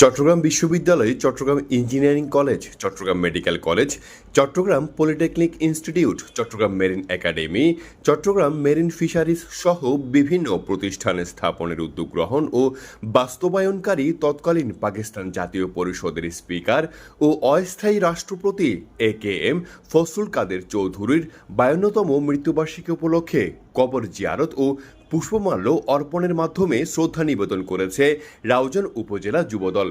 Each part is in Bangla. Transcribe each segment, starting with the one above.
চট্টগ্রাম বিশ্ববিদ্যালয় Chittagong engineering college, Chittagong medical college, Chittagong polytechnic institute, Chittagong marine academy, Chittagong marine fisheries সহ বিভিন্ন প্রতিষ্ঠান স্থাপনের উদ্যোগ গ্রহণ ও বাস্তবায়নকারী তৎকালীন পাকিস্তান জাতীয় পরিষদের স্পিকার ও অস্থায়ী রাষ্ট্রপতি এ কে এম ফসলুল কাদের চৌধুরীর বায়ান্নতম মৃত্যুবার্ষিকী উপলক্ষে কবর জিয়ারত ও পুষ্পমাল্য অর্পণের মাধ্যমে শ্রদ্ধা নিবেদন করেছে রাউজান উপজেলা যুবদল।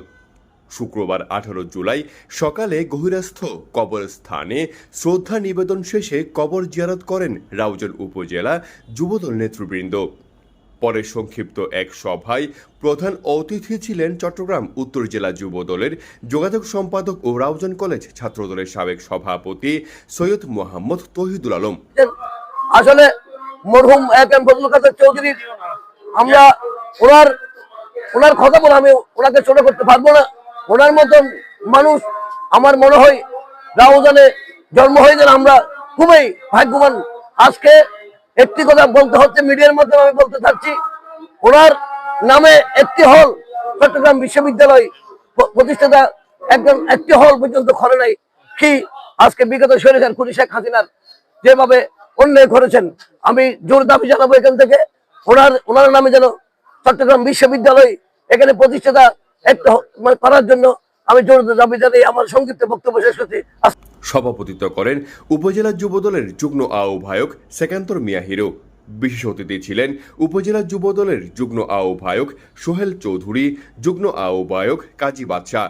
শুক্রবার আঠারো জুলাই সকালে গহিরাস্থ কবরস্থানে শ্রদ্ধা নিবেদন শেষে কবর জিয়ারত করেন রাউজান উপজেলা যুবদল নেতৃবৃন্দ। পরে সংক্ষিপ্ত এক সভায় প্রধান অতিথি ছিলেন চট্টগ্রাম উত্তর জেলা যুব দলের যোগাযোগ সম্পাদক ও রাউজান কলেজ ছাত্রদলের সাবেক সভাপতি সৈয়দ মোহাম্মদ তহিদুল আলম। আসলে মরহুম এক এম ফজলুল কাদের চৌধুরী। আমরা ওনার ওনার কথা বলে আমি ওনাকে ছোট করতে পারব না। ওনার মতন মানুষ আমার মনে হয় রাউজানে জন্ম হয়ে গেলে আমরা খুবই ভাগ্যবান। আজকে একটি কথা বলতে হচ্ছে, মিডিয়ার মাধ্যমে আমি বলতে চাচ্ছি, ওনার নামে একটি হল চট্টগ্রাম বিশ্ববিদ্যালয় প্রতিষ্ঠাতা একজন, একটি হল পর্যন্ত খরে নাই। কি আজকে বিগত সরেছেন খুনি শেখ হাসিনার যেভাবে অন্যায় করেছেন। আমি জোর দাবি জানাব এখান থেকে। ওনার ওনার নামে যেন চট্টগ্রাম বিশ্ববিদ্যালয় এখানে প্রতিষ্ঠাতা একটা মানে করার জন্য আমি জোর দাবি জানাই আমার সংক্ষিপ্ত বক্তব্য শেষ করছি। সভাপতিত্ব করেন উপজেলা যুবদলের যুগ্ম আহ্বায়ক সেকান্তর মিয়া হিরো। বিশেষ অতিথি ছিলেন উপজেলা যুবদলের যুগ্ম আহ্বায়ক সোহেল চৌধুরী, যুগ্ম আহ্বায়ক কাজী বাদশাহ।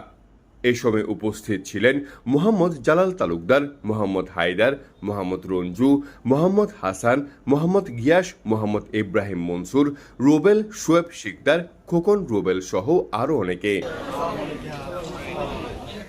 এ সময় উপস্থিত ছিলেন মোহাম্মদ জালাল তালুকদার, মোহাম্মদ হায়দার, মোহাম্মদ রঞ্জু, মোহাম্মদ হাসান, মোহাম্মদ গিয়াস, মোহাম্মদ ইব্রাহিম মনসুর, রুবেল শোয়েব শিকদার, খোকন রুবেল সহ আরও অনেকে।